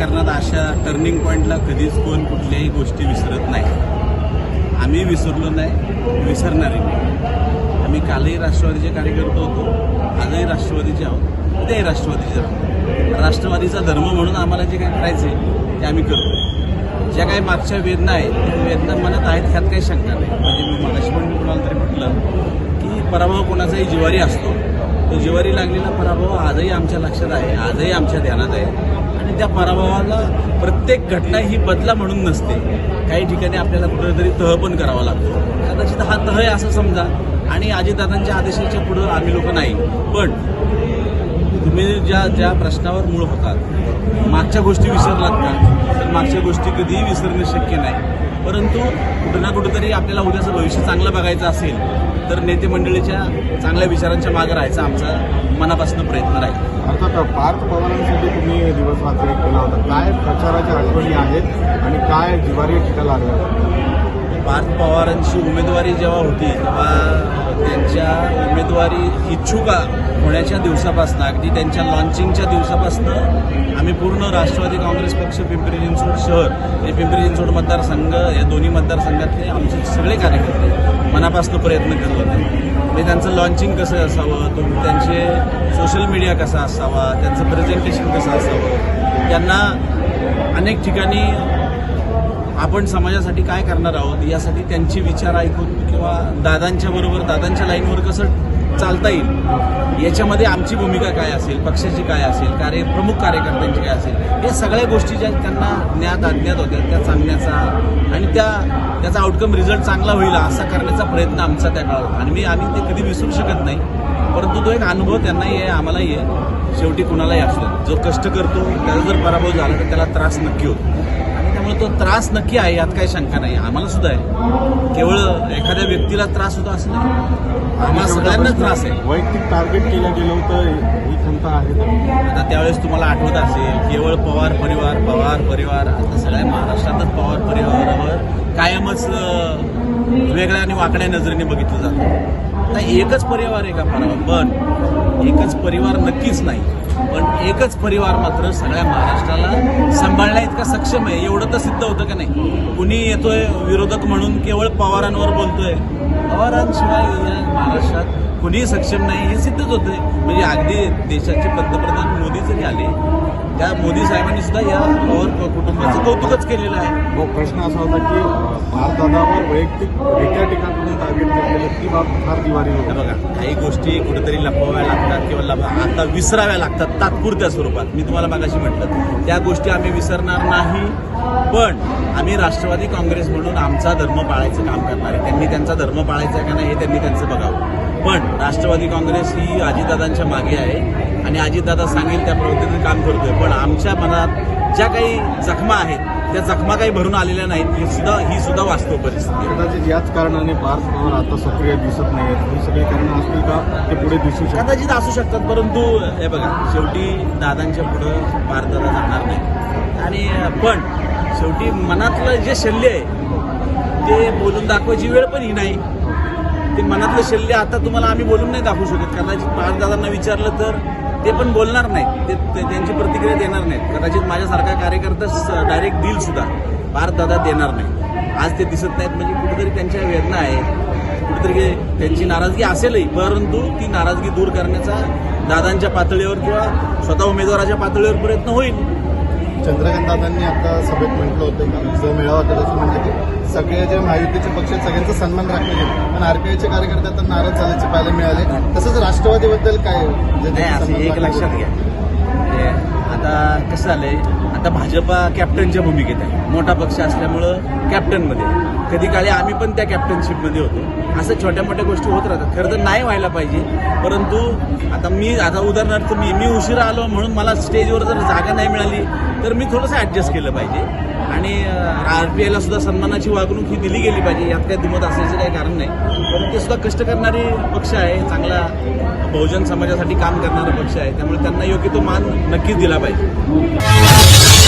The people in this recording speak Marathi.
राजकारणात अशा टर्निंग पॉईंटला कधीच कोण कुठल्याही गोष्टी विसरत नाही. आम्ही विसरलो नाही विसरणार नाही आम्ही कालही राष्ट्रवादीचे कार्यकर्ते होतो आजही राष्ट्रवादीचे आहोत उद्याही राष्ट्रवादीचे आहोत. राष्ट्रवादीचा धर्म म्हणून आम्हाला जे काही करायचं आहे ते आम्ही करतो ज्या काही मागच्या वेदना आहेत त्या वेदना मनात आहेत ह्यात काही शंका नाही. म्हणजे मी मगाशी पण कुणाला तरी म्हटलं की पराभव कोणाचाही जिवारी असतो. तो जिवारी लागलेला पराभव आजही आमच्या लक्षात आहे आजही आमच्या ध्यानात आहे. आणि त्या पराभवाला प्रत्येक घटना ही बदला म्हणून नसते. काही ठिकाणी आपल्याला कुठेतरी तह पण करावा लागतो. कदाचित हा तह आहे असं समजा. आणि अजितदादांच्या आदेशाच्या पुढं आम्ही लोक नाही. पण तुम्ही ज्या ज्या प्रश्नावर मूळ होतात मागच्या गोष्टी विसरलात का? तर मागच्या गोष्टी कधीही विसरणं शक्य नाही. परंतु कुठं ना कुठंतरी आपल्याला उद्याचं भविष्य चांगलं बघायचं असेल तर नेते मंडळीच्या चांगल्या विचारांच्या मागे राहायचा आमचा मनापासून प्रयत्न राहील. अर्थात पार्थ पवारांसाठी तुम्ही दिवस रात्र एक केला होता. काय प्रचाराच्या आठवणी आहेत आणि काय जिवारी टीका लागल्या पार्थ पवारांची उमेदवारी जेव्हा होती तेव्हा त्यांच्या उमेदवारी इच्छुक होण्याच्या दिवसापासून अगदी त्यांच्या लॉन्चिंगच्या दिवसापासून आम्ही पूर्ण राष्ट्रवादी काँग्रेस पक्ष पिंपरी चिंचवड शहर आणि पिंपरी चिंचवड मतदारसंघ या दोन्ही मतदारसंघातले आमचे सगळे कार्यकर्ते मनापासून प्रयत्न करत होते. म्हणजे त्यांचं लॉन्चिंग कसं असावं तो त्यांचे सोशल मीडिया कसा असावा त्यांचं प्रेझेंटेशन कसं असावं त्यांना अनेक ठिकाणी आपण समाजासाठी काय करणार आहोत यासाठी त्यांचे विचार ऐकून किंवा दादांच्या बरोबर दादांच्या लाईनवर कसं चालता येईल याच्यामध्ये आमची भूमिका काय असेल पक्षाची काय असेल कार्य प्रमुख कार्यकर्त्यांची काय असेल या सगळ्या गोष्टी ज्या त्यांना ज्ञात अज्ञात होत्या त्या सांगण्याचा आणि त्या त्याचा आउटकम रिझल्ट चांगला होईल असा करण्याचा प्रयत्न आमचा त्या काळात आणि मी आम्ही ते कधी विसरू शकत नाही परंतु तो एक अनुभव त्यांनाही आहे आम्हालाही आहे. शेवटी कुणालाही असतो जो कष्ट करतो त्याचा जर पराभव झाला तर त्याला त्रास नक्की होतो. त्यामुळे तो त्रास नक्की आहे यात काही शंका नाही. आम्हाला सुद्धा आहे. केवळ एखाद्या व्यक्तीला त्रास होतो असं नाही. आम्हाला सगळ्यांनाच त्रास आहे. वैयक्तिक टार्गेट केलं गेलं होतं ही खंत आहे? आता त्यावेळेस तुम्हाला आठवत असेल केवळ पवार परिवार पवार परिवार आता सगळ्या महाराष्ट्रातच पवार परिवारावर कायमच वेगळ्या आणि वाकड्या नजरेने बघितलं जातं. आता एकच परिवार आहे का परिवार पण एकच परिवार नक्कीच नाही. पण एकच परिवार मात्र सगळ्या महाराष्ट्राला सांभाळण्या इतका सक्षम आहे. एवढं तर सिद्ध होतं का नाही? कुणी येतोय विरोधक म्हणून केवळ पवारांवर बोलतोय. पवारांशिवाय महाराष्ट्रात कुणीही सक्षम नाही हे सिद्धच होतंय. म्हणजे अगदी देशाचे पंतप्रधान मोदी जरी आले त्या मोदी साहेबांनी सुद्धा या पवार कुटुंबाचं कौतुकच केलेलं आहे. व प्रश्न असा होता की भारतदादावर वैयक्तिक वेगळ्या ठिकाणून टार्गेट केलेलं ती बाब फार दिवारी हे होती बघा काही गोष्टी कुठेतरी लपवाव्या लागतात किंवा आता विसराव्या लागतात तात्पुरत्या स्वरूपात. मी तुम्हाला मागाशी म्हटलं त्या गोष्टी आम्ही विसरणार नाही पण आम्ही राष्ट्रवादी काँग्रेस म्हणून आमचा धर्म पाळायचं काम करणार आहे. त्यांनी त्यांचा धर्म पाळायचा आहे का नाही हे त्यांनी त्यांचं बघावं. पण राष्ट्रवादी काँग्रेस ही अजितदादांच्या मागे आहे आणि अजितदादा सांगेल त्या प्रवृत्तीने काम करतोय. पण आमच्या मनात ज्या काही जखमा आहेत त्या जखमा काही भरून आलेल्या नाहीत. ही सुद्धा ही सुद्धा वास्तव परिस्थिती कदाचित याच कारणाने पार्थ पवार आता सक्रिय दिसत नाहीत ही सगळी कारणं असतील का? ते पुढे दिसू शकतात. कदाचित असू शकतात परंतु हे बघा शेवटी दादांच्या पुढं भारताला जाणार नाही. आणि पण शेवटी मनातलं जे शल्य आहे ते बोलून दाखवायची वेळ पण ही नाही. ते मनातलं शल्य आता तुम्हाला आम्ही बोलून नाही दाखवू शकत. कदाचित भारतदादांना विचारलं तर ते पण बोलणार नाहीत ते त्यांची प्रतिक्रिया देणार नाहीत. कदाचित माझ्यासारखा कार्यकर्ता डायरेक्ट दिल सुद्धा भारतदादा देणार नाही. आज ते दिसत नाहीत म्हणजे कुठेतरी त्यांच्या वेदना आहेत कुठेतरी त्यांची नाराजगी असेलही परंतु ती नाराजगी दूर करण्याचा दादांच्या पातळीवर किंवा स्वतः उमेदवाराच्या पातळीवर प्रयत्न होईल. चंद्रकांत दादांनी आता सभेत म्हटलं होतं की जो मेळावा तो म्हणजे की सगळे जे महायुतीचे पक्ष आहेत सगळ्यांचा सन्मान राखले गेले पण आरपीआयचे कार्यकर्ते आता नाराज झाल्याचे पाहायला मिळाले. तसंच राष्ट्रवादीबद्दल काय म्हणजे नाही असं सन्मान एक लक्षात? घ्या. आता कसं झालंय? आता भाजपा कॅप्टनच्या भूमिकेत आहे. मोठा पक्ष असल्यामुळं कॅप्टनमध्ये. कधी काळी आम्ही पण त्या कॅप्टनशिपमध्ये होतो. असं छोट्या मोठ्या गोष्टी होत राहतात. खरं तर नाही व्हायला पाहिजे. परंतु आता मी आता उदाहरणार्थ मी मी उशिरा आलो म्हणून मला स्टेजवर जर जागा नाही मिळाली तर मी थोडंसं ॲडजस्ट केलं पाहिजे. आणि आर पी आयला सुद्धा सन्मानाची वागणूक ही दिली गेली पाहिजे. यात काही दुमत असायचं काही कारण नाही. पण ते सुद्धा कष्ट करणारे पक्ष आहे. चांगला बहुजन समाजासाठी काम करणारा पक्ष आहे. त्यामुळे त्यांना योग्य तो मान नक्कीच दिला पाहिजे.